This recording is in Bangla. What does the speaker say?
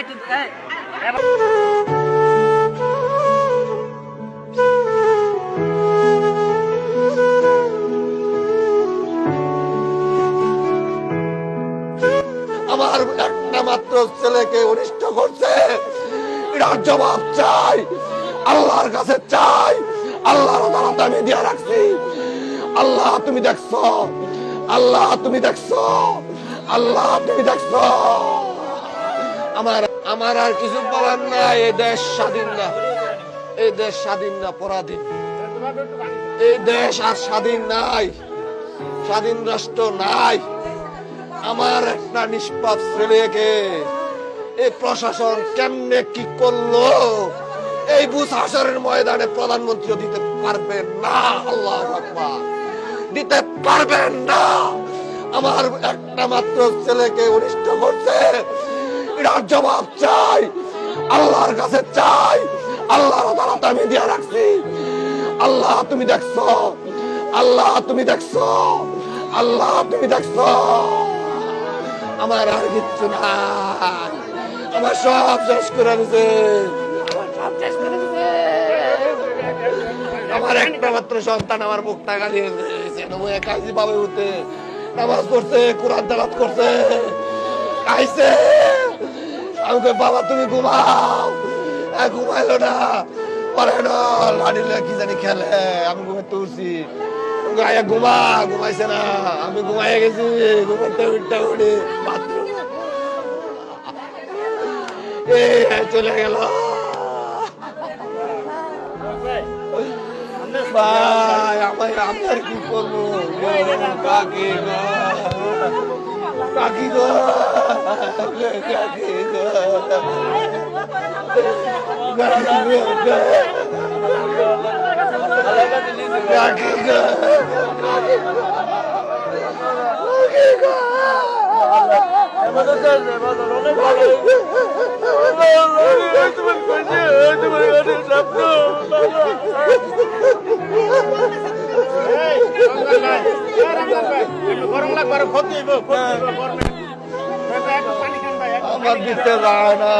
একটু আমার একটা মাত্র ছেলেকে অনিষ্ট করছে। জবাব চাই, আল্লাহর কাছে চাই, আল্লাহর আদালতে আমি দিয়ে রাখছি। আল্লাহ, তুমি দেখছ? আল্লাহ, তুমি দেখছ? আল্লাহ, তুমি দেখছ? আমার আমার আর কিছু বলার নাই, এই দেশ স্বাধীন না, এই দেশ স্বাধীন না, পরাধীন। এই দেশ আর স্বাধীন নাই, স্বাধীন রাষ্ট্র নাই। আমার একটা নিষ্পাপ ছেলেকে এই প্রশাসন কেমনে কি করল? এই বুথ হাসরের ময়দানে প্রধানমন্ত্রী দিতে পারবে না, আল্লাহ দিতে পারবেন না। আমার একটা মাত্র ছেলেকে অনিষ্ট করছে। এটার জবাব চাই। আল্লাহর কাছে চাই। আল্লাহর আমি দিয়ে রাখছি। আল্লাহ, তুমি দেখছ? আল্লাহ, তুমি দেখছ? আল্লাহ, তুমি দেখছ? আমার আর কিচ্ছু নাই। আমার সব শেষ করে দিছে। আমার একটা মাত্র সন্তান আমার মুখটা গালিয়ে দিয়েছে। কাজী বাবা উঠে নামাজ পড়ছে, কোরআন তালাত করছে। খাইছে। আমি কই, বাবা তুমি ঘুমাও। ঘুমাইলো না। পরে না লাড়িলে কি জানি খেলে। আমি আমি কই, আয়া ঘুমা ঘুমাইছে না। আমি ঘুমাইয়ে গেছি ঘুমাইতে উঠতে উঠে বাথরুম। এ চলে গেল। ভাই আমায় আমি আর কি করব? গো, কাকি গো কাকি গো কাকি গো কাকি গো কাকি আর ক্ষতি আমার দিতে যায় না